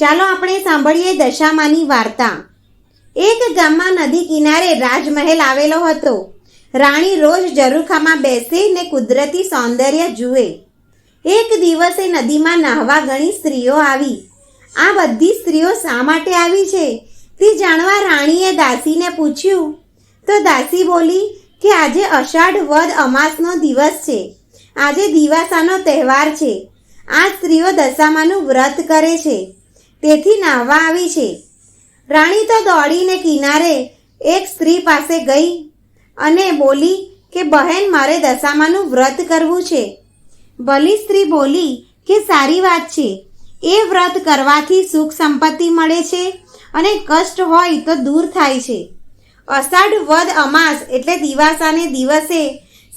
ચાલો આપણે સાંભળીએ દશામાની વાર્તા. એક ગામમાં નદી કિનારે રાજમહેલ આવેલો હતો. રાણી રોજ જરૂખામાં બેસે ને કુદરતી સૌંદર્ય જુએ. એક દિવસે નદીમાં નાહવા ઘણી સ્ત્રીઓ આવી. આ બધી સ્ત્રીઓ શા માટે આવી છે? તે જાણવા રાણીએ દાસીને પૂછ્યું. તો દાસી બોલી કે આજે અષાઢ વદ અમાસનો દિવસ છે. આજે દિવાસાનો તહેવાર છે. આ સ્ત્રીઓ દશામાનું વ્રત કરે છે. તેથી નાહવા આવી છે. રાણી તો દોડીને કિનારે એક સ્ત્રી પાસે ગઈ અને બોલી કે, બહેન, મારે દશામાનું વ્રત કરવું છે. ભલી સ્ત્રી બોલી કે, સારી વાત છે. એ વ્રત કરવાથી સુખ સંપત્તિ મળે છે અને કષ્ટ હોય તો દૂર થાય છે. અષાઢ વદ અમાસ એટલે દિવાસાને દિવસે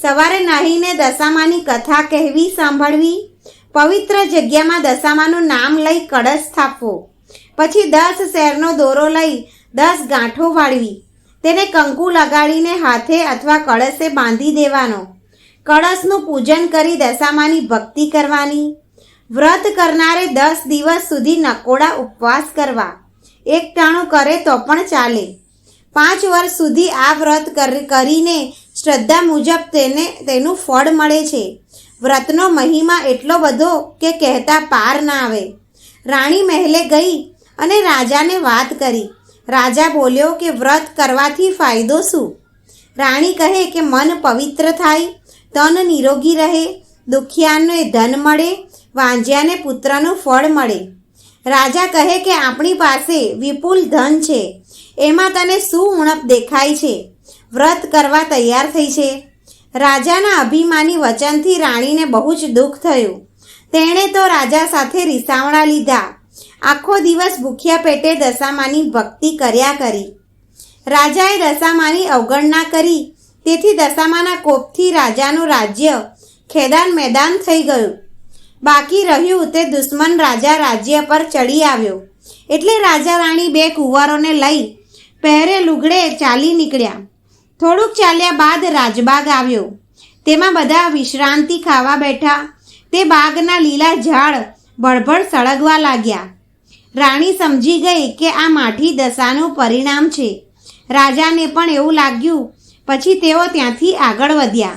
સવારે નાહીને દશામાની કથા કહેવી, સાંભળવી પવિત્ર જગ્યામાં દશામાનું નામ લઈ કળશ સ્થાપવો પછી દસ શેરનો દોરો લઈ દસ ગાંઠો વાળવી. તેને કંકુ લગાડીને હાથે અથવા કળશે બાંધી દેવાનો. કળશનું પૂજન કરી દશામાની ભક્તિ કરવાની. વ્રત કરનારે દસ દિવસ સુધી નકોડા ઉપવાસ કરવા. એક ટાણું કરે તો પણ ચાલે. પાંચ વર્ષ સુધી આ વ્રત કર- કરીને શ્રદ્ધા મુજબ તેને તેનું ફળ મળે છે. વ્રતનો મહિમા એટલો બધો કે કહેતા પાર ના આવે. રાણી મહેલે ગઈ અને રાજાને વાત કરી. રાજા બોલ્યો કે વ્રત કરવાથી ફાયદો શું? રાણી કહે કે મન પવિત્ર થાય તન નિરોગી રહે, દુખિયાને ધન મળે, વાંજ્યાને પુત્રનું ફળ મળે. રાજા કહે કે આપણી પાસે વિપુલ ધન છે, એમાં તને શું ઉણપ દેખાય છે? વ્રત કરવા તૈયાર થઈ છે? રાજાના અભિમાની વચનથી રાણીને બહુ જ દુઃખ થયું. તેણે તો રાજા સાથે રિસાવણા લીધા. આખો દિવસ ભૂખ્યા પેટે દશામાની ભક્તિ કર્યા કરી. રાજાએ દશામાની અવગણના કરી. તેથી દશામાના કોપથી રાજાનું રાજ્ય ખેદાન મેદાન થઈ ગયું. બાકી રહ્યું તે દુશ્મન રાજા રાજ્ય પર ચડી આવ્યો. એટલે રાજા રાણી બે કુંવરોને લઈ પહેરે લુગડે ચાલી નીકળ્યા. થોડુંક ચાલ્યા બાદ રાજબાગ આવ્યો. તેમાં બધા વિશ્રાંતિ ખાવા બેઠા. તે બાગના લીલા ઝાડ ભળભળ સળગવા લાગ્યા. રાણી સમજી ગઈ કે આ માઠી દશાનું પરિણામ છે. રાજાને પણ એવું લાગ્યું. પછી તેઓ ત્યાંથી આગળ વધ્યા.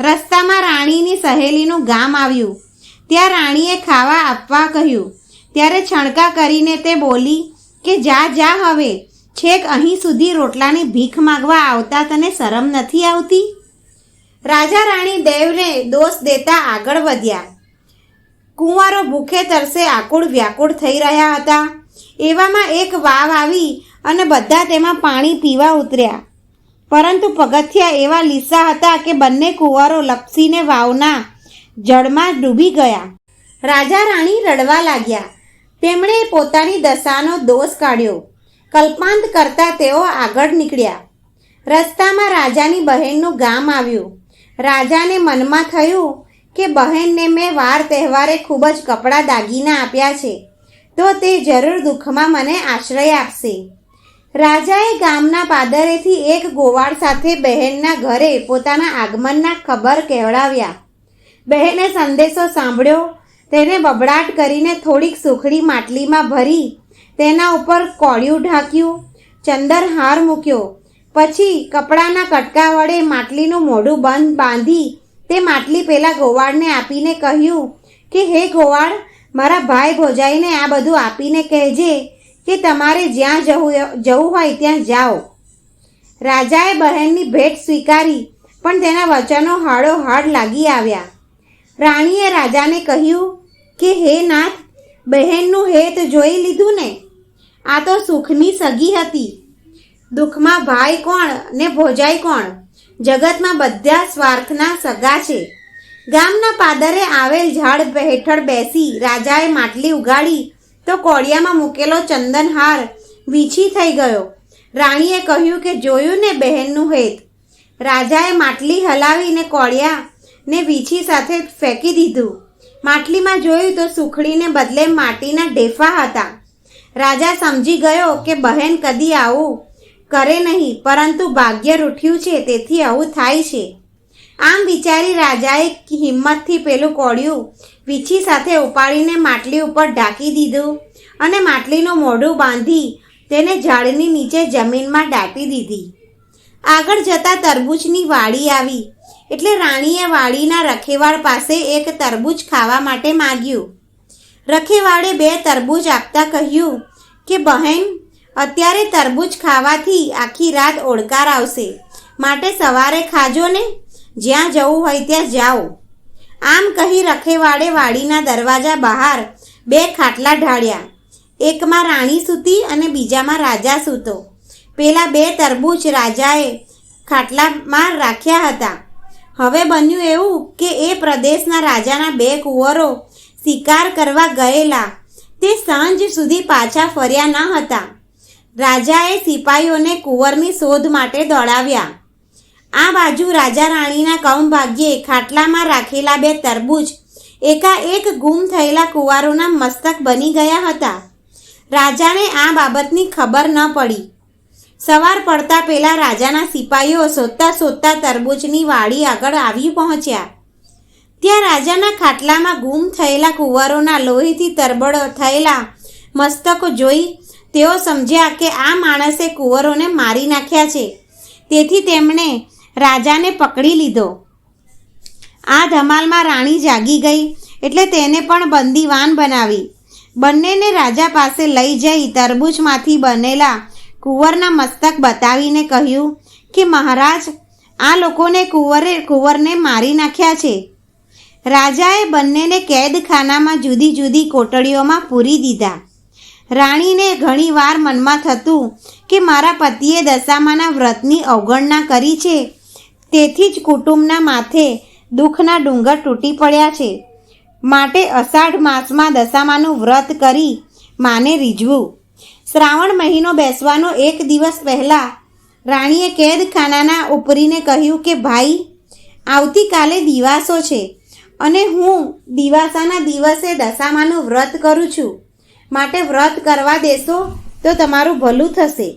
રસ્તામાં રાણીની સહેલીનું ગામ આવ્યું. ત્યાં રાણીએ ખાવા આપવા કહ્યું. ત્યારે છણકા કરીને તે બોલી કે, જા જા હવે. છેક અહીં સુધી રોટલાની ભીખ માગવા આવતા તને શરમ નથી આવતી? રાજા રાણી દેવને દોષ દેતા આગળ વધ્યા. કુંવારો ભૂખે તરસે આકુળ વ્યાકુળ થઈ રહ્યા હતા. એવામાં એક વાવ આવી અને બધા તેમાં પાણી પીવા ઉતર્યા. પરંતુ પગથિયા એવા લીસા હતા કે બંને કુંવારો લપસીને વાવના જળમાં ડૂબી ગયા. રાજા રાણી રડવા લાગ્યા. તેમણે પોતાની દશાનો દોષ કાઢ્યો. કલ્પાંત કરતા તેઓ આગળ નીકળ્યા. રસ્તામાં રાજાની બહેનનું ગામ આવ્યું. રાજાને મનમાં થયું કે બહેનને મેં વાર તહેવારે ખૂબ જ કપડાં દાગીના આપ્યા છે, તો તે જરૂર દુઃખમાં મને આશ્રય આપશે. રાજાએ ગામના પાદરેથી એક ગોવાળ સાથે બહેનના ઘરે પોતાના આગમનના ખબર કહેવડાવ્યા બહેને સંદેશો સાંભળ્યો, તેને બબડાટ કરીને થોડીક સુખડી માટલીમાં ભરી તેના ઉપર કોળિયું ઢાંક્યું, ચંદર હાર મૂક્યો. પછી કપડાના કટકા વડે માટલીનું મોઢું બંધ બાંધી તે માટલી પેલા ગોવાળને આપીને કહ્યું કે, હે ગોવાળ, મારા ભાઈ ભોજાઈને આ બધું આપીને કહેજે કે તમારે જ્યાં જવું જવું હોય ત્યાં જાઓ. રાજાએ બહેનની ભેટ સ્વીકારી, પણ તેના વચનો હાડો હાડ લાગી આવ્યા. રાણીએ રાજાને કહ્યું કે, હે નાથ, બહેનનું હેત જોઈ લીધું ને? આ તો સુખની સગી હતી. દુઃખમાં ભાઈ કોણ ને ભોજાઈ કોણ? જગતમાં બધા સ્વાર્થના સગા છે. ગામના પાદરે આવેલ ઝાડ હેઠળ બેસી રાજાએ માટલી ઉગાડી તો કોળિયામાં મૂકેલો ચંદનહાર વીછી થઈ ગયો. રાણીએ કહ્યું કે જોયું ને બહેનનું હેત. રાજાએ માટલી હલાવીને કોળિયા ને વીછી સાથે ફેંકી દીધું. માટલીમાં જોયું તો સુખડીને બદલે માટીના ઢેફા હતા. રાજા સમજી ગયો કે બહેન કદી આવું કરે નહીં, પરંતુ ભાગ્ય રૂઠ્યું છે, તેથી આવું થાય છે. આમ વિચારી રાજાએ હિંમતથી પેલું કોળિયું વીછી સાથે ઉપાડીને માટલી ઉપર ઢાંકી દીધું અને માટલીનું મોઢું બાંધી તેને ઝાડની નીચે જમીનમાં દાટી દીધી. આગળ જતાં તરબૂચની વાડી આવી. એટલે રાણીએ વાડીના રખેવાળ પાસે એક તરબૂચ ખાવા માટે માગ્યું. રખેવાળે બે તરબૂચ આપતા કહ્યું કે, બહેન, અત્યારે તરબૂચ ખાવાથી આખી રાત ઓળકાર આવશે. માટે સવારે ખાજો ને. જ્યાં જવું હોય ત્યાં જાઓ. આમ કહી રખેવાળે વાડીના દરવાજા બહાર બે ખાટલા ઢાળ્યા. એકમાં રાણી સૂતી અને બીજામાં રાજા સૂતો. પેલા બે તરબૂચ રાજાએ ખાટલામાં રાખ્યા હતા. હવે બન્યું એવું કે, એ પ્રદેશના રાજાના બે કુંવરો શિકાર કરવા ગયેલા. તે સાંજ સુધી પાછા ફર્યા ન હતા. રાજાએ સિપાહીઓને કુંવરની શોધ માટે દોડાવ્યા. આ બાજુ રાજા રાણીના કમભાગ્યે ખાટલામાં રાખેલા બે તરબૂચ એકાએક ગુમ થયેલા કુંવારોના મસ્તક બની ગયા હતા. રાજાને આ બાબતની ખબર ન પડી. સવાર પડતા પહેલાં રાજાના સિપાહીઓ શોધતા શોધતા તરબૂચની વાડી આગળ આવી પહોંચ્યા. ત્યાં રાજાના ખાટલામાં ગુમ થયેલા કુંવરોના લોહીથી તરબડો થયેલા મસ્તકો જોઈ તેઓ સમજ્યા કે આ માણસે કુંવરોને મારી નાખ્યા છે. તેથી તેમણે રાજાને પકડી લીધો. આ ધમાલમાં રાણી જાગી ગઈ એટલે તેને પણ બંદીવાન બનાવી. બંનેને રાજા પાસે લઈ જઈ તરબૂચમાંથી બનેલા કુંવરના મસ્તક બતાવીને કહ્યું કે મહારાજ, આ લોકોને કુંવરે કુંવરને મારી નાખ્યા છે. રાજાએ બંનેને કેદખાનામાં જુદી જુદી કોટડીઓમાં પૂરી દીધા. રાણીને ઘણીવાર મનમાં થતું કે મારા પતિએ દશામાના વ્રતની અવગણના કરી છે, તેથી જ કુટુંબના માથે દુઃખના ડુંગર તૂટી પડ્યા છે. માટે અષાઢ માસમાં દશામાનું વ્રત કરી માને રીઝવું. શ્રાવણ મહિનો બેસવાનો એક દિવસ પહેલાં રાણીએ કેદખાનાના ઉપરીને કહ્યું કે, ભાઈ, આવતીકાલે દિવાસો છે. અને હું દિવાસાના દિવસે દશામાનું વ્રત કરું છું. માટે વ્રત કરવા દેશો તો તમારું ભલું થશે.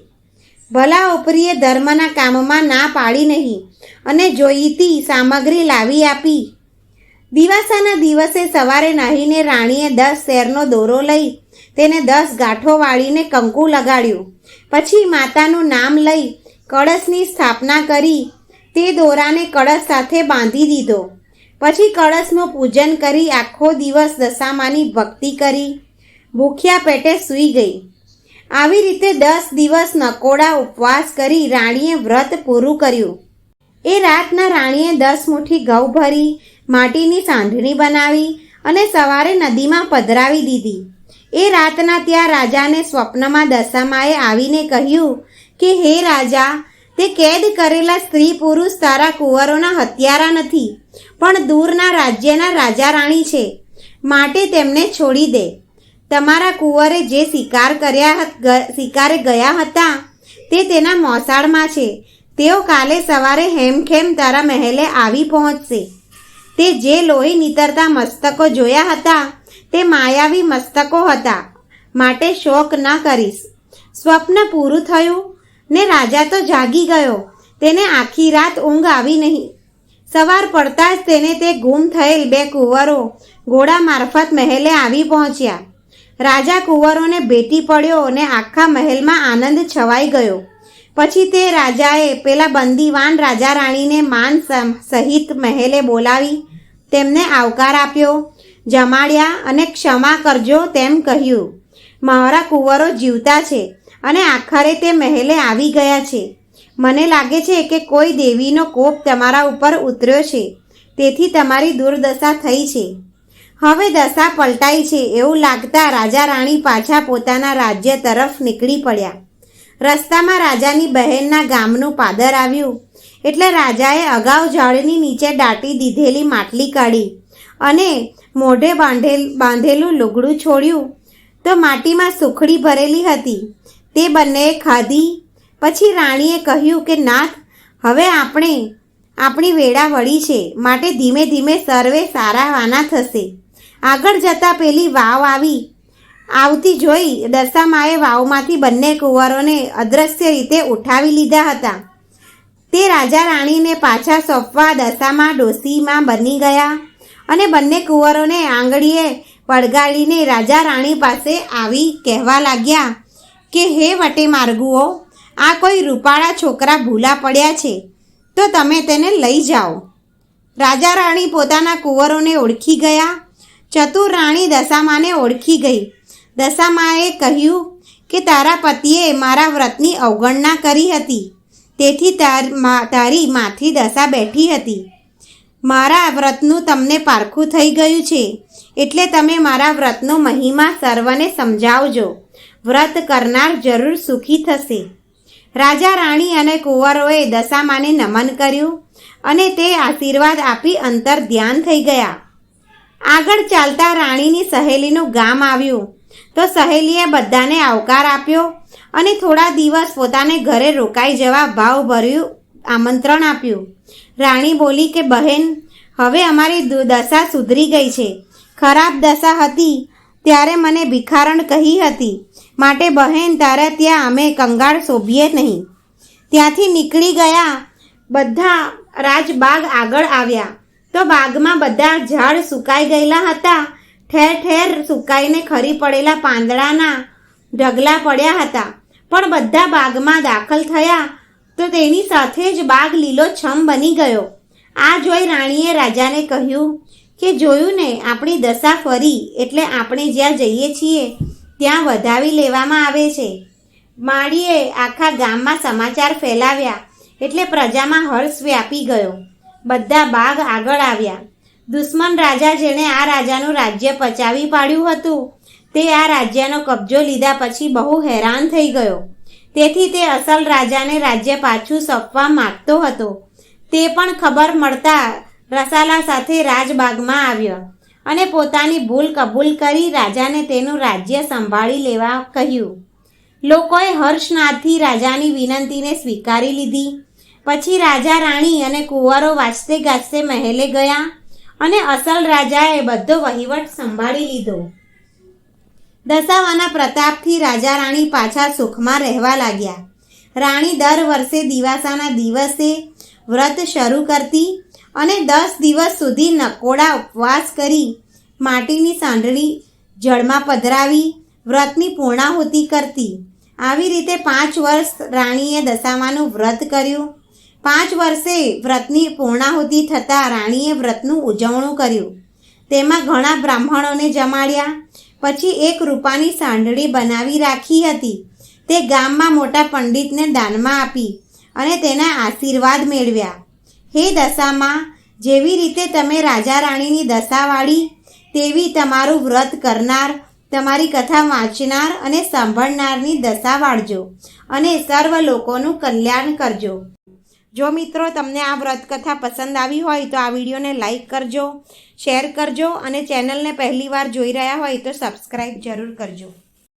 ભલા ઉપરીએ ધર્મના કામમાં ના પાડી નહીં અને જોઈતી સામગ્રી લાવી આપી. દિવાસાના દિવસે સવારે નાહીને રાણીએ દસ શેરનો દોરો લઈ તેને દસ ગાંઠો વાળીને કંકુ લગાડ્યું. પછી માતાનું નામ લઈ કળશની સ્થાપના કરી તે દોરાને કળશ સાથે બાંધી દીધો. પછી કળશનું પૂજન કરી આખો દિવસ દશામાની ભક્તિ કરી. ભૂખ્યા પેટે સૂઈ ગઈ. આવી રીતે દસ દિવસ નકોડા ઉપવાસ કરી રાણીએ વ્રત પૂરું કર્યું. એ રાતના રાણીએ દસ મુઠ્ઠી ઘઉં ભરી, માટીની સાંઢણી બનાવી અને સવારે નદીમાં પધરાવી દીધી. એ રાતના ત્યાં રાજાને સ્વપ્નમાં દશામાએ આવીને કહ્યું કે, હે રાજા, તે કેદ કરેલા સ્ત્રી પુરુષ તારા કુંવરોના હત્યારા નથી. પણ દૂરના રાજ્યના રાજા રાણી છે. માટે તેમને છોડી દે. તમારા કુંવરે જે શિકાર કર્યા શિકારે ગયા હતા, તે તેના મોસાળમાં છે. તેઓ કાલે સવારે હેમખેમ તારા મહેલે આવી પહોંચશે. તે જે લોહી નીતરતા મસ્તકો જોયા હતા, તે માયાવી મસ્તકો હતા. માટે શોક ન કરીશ. સ્વપ્ન પૂરું થયું ને રાજા તો જાગી ગયો. તેને આખી રાત ઊંઘ આવી નહીં. સવાર પડતા જ તેને તે ગુમ થયેલ બે કુંવરો ઘોડા મારફત મહેલે આવી પહોંચ્યા. રાજા કુંવરોને ભેટી પડ્યો અને આખા મહેલમાં આનંદ છવાઈ ગયો. પછી તે રાજાએ પેલા બંદીવાન રાજા રાણીને માન સહિત મહેલે બોલાવી, તેમને આવકાર આપ્યો, જમાડ્યા અને ક્ષમા કરજો તેમ કહ્યું. મારા કુંવરો જીવતા છે અને આખરે તે મહેલે આવી ગયા છે. મને લાગે છે કે કોઈ દેવીનો કોપ તમારા ઉપર ઉતર્યો છે. તેથી તમારી દુર્દશા થઈ છે. હવે દશા પલટાઈ છે એવું લાગતા રાજા રાણી પાછા પોતાના રાજ્ય તરફ નીકળી પડ્યા. રસ્તામાં રાજાની બહેનના ગામનું પાદર આવ્યું. એટલે રાજાએ અગાઉ ઝાડની નીચે દાટી દીધેલી માટલી કાઢી અને મોઢે બાંધેલ, બાંધેલું લુગડું છોડ્યું. તો માટીમાં સુખડી ભરેલી હતી. તે બંનેએ ખાધી પછી રાણીએ કહ્યું કે, નાથ, હવે આપણે, આપણી વેળા વળી છે. માટે ધીમે ધીમે સર્વે સારા વાના થશે. આગળ જતાં પેલી વાવ આવી. આવતી જોઈ દશામાએ વાવમાંથી બંને કુંવરોને અદ્રશ્ય રીતે ઉઠાવી લીધા હતા. તે રાજા રાણીને પાછા સોંપવા દશામાં ડોસીમાં બની ગયા અને બંને કુંવરોને આંગળીએ વળગાડીને રાજા રાણી પાસે આવી કહેવા લાગ્યા કે, હે વટે માર્ગુઓ આ કોઈ રૂપાળા છોકરા ભૂલા પડ્યા છે? તો તમે તેને લઈ જાઓ. રાજા રાણી પોતાના કુંવરોને ઓળખી ગયા. ચતુર રાણી દશામાને ઓળખી ગઈ. દશામાએ કહ્યું કે તારા પતિએ મારા વ્રતની અવગણના કરી હતી. તેથી તાર મા- તારી માથી દશા બેઠી હતી. મારા વ્રતનું તમને પારખું થઈ ગયું છે. એટલે તમે મારા વ્રતનો મહિમા સર્વને સમજાવજો. વ્રત કરનાર જરૂર સુખી થશે. રાજા રાણી અને કુંવરોએ દશામાને નમન કર્યું અને તે આશીર્વાદ આપી અંતર ધ્યાન થઈ ગયા. આગળ ચાલતા રાણીની સહેલીનું ગામ આવ્યું. તો સહેલીએ બધાને આવકાર આપ્યો અને થોડા દિવસ પોતાને ઘરે રોકાઈ જવા ભાવભર્યું આમંત્રણ આપ્યું. રાણી બોલી કે, બહેન, હવે અમારી દશા સુધરી ગઈ છે. ખરાબ દશા હતી ત્યારે મને ભિખારણ કહી હતી. માટે બહેન તારા ત્યાં અમે કંગાળ શોભીએ નહીં. ત્યાંથી નીકળી ગયા બધા રાજબાગ આગળ આવ્યા. તો બાગમાં બધા ઝાડ સુકાઈ ગયેલા હતા. ઠેર ઠેર સુકાઈને ખરી પડેલા પાંદડાના ઢગલા પડ્યા હતા. પણ બધા બાગમાં દાખલ થયા તો તેની સાથે જ બાગ લીલોછમ બની ગયો. આ જોઈ રાણીએ રાજાને કહ્યું કે, જોયું ને, આપણી દશા ફરી, એટલે આપણે જ્યાં જઈએ છીએ ત્યાં વધાવી લેવામાં આવે છે. માળીએ આખા ગામમાં સમાચાર ફેલાવ્યા એટલે પ્રજામાં હર્ષ વ્યાપી ગયો. બધા બાગ આગળ આવ્યા. દુશ્મન રાજા જેણે આ રાજાનું રાજ્ય પચાવી પાડ્યું હતું. તે આ રાજ્યનો કબજો લીધા પછી બહુ હેરાન થઈ ગયો. તેથી તે અસલ રાજાને રાજ્ય પાછું સોંપવા માગતો હતો. તે પણ ખબર મળતા રસાલા સાથે રાજબાગમાં આવ્યો. અને પોતાની ભૂલ કબૂલ કરી રાજાને તેનું રાજ્ય સંભાળી લેવા કહ્યું. લોકોએ હર્ષનાથથી રાજાની વિનંતીને સ્વીકારી લીધી. પછી રાજા, રાણી અને કુંવરો વાંચતે ગાજતે મહેલે ગયા અને અસલ રાજાએ બધો વહીવટ સંભાળી લીધો. દશાવાના પ્રતાપથી રાજા, રાણી પાછા સુખમાં રહેવા લાગ્યા. રાણી દર વર્ષે દિવાસાના દિવસે વ્રત શરૂ કરતી અને દસ દિવસ સુધી નકોડા ઉપવાસ કરી માટીની સાંડળી જળમાં પધરાવી વ્રતની પૂર્ણાહુતિ કરતી. આવી રીતે પાંચ વર્ષ રાણીએ દશામાનું વ્રત કર્યું. પાંચ વર્ષે વ્રતની પૂર્ણાહુતિ થતાં રાણીએ વ્રતનું ઉજવણું કર્યું. તેમાં ઘણા બ્રાહ્મણોને જમાડ્યા. પછી એક રૂપાની સાંડળી બનાવી રાખી હતી. તે ગામમાં મોટા પંડિતને દાનમાં આપી અને તેના આશીર્વાદ મેળવ્યા. હે દશામાં, જેવી રીતે તમે રાજા રાણીની દશા વાળી તેવી તમારું વ્રત કરનાર, તમારી કથા વાંચનાર અને સાંભળનારની દશા વાળજો અને સર્વ લોકોનું કલ્યાણ કરજો. જો મિત્રો તમને આ વ્રત કથા પસંદ આવી હોય તો આ વિડીયોને લાઈક કરજો, શેર કરજો અને ચેનલને પહેલીવાર જોઈ રહ્યા હોય તો સબસ્ક્રાઈબ જરૂર કરજો.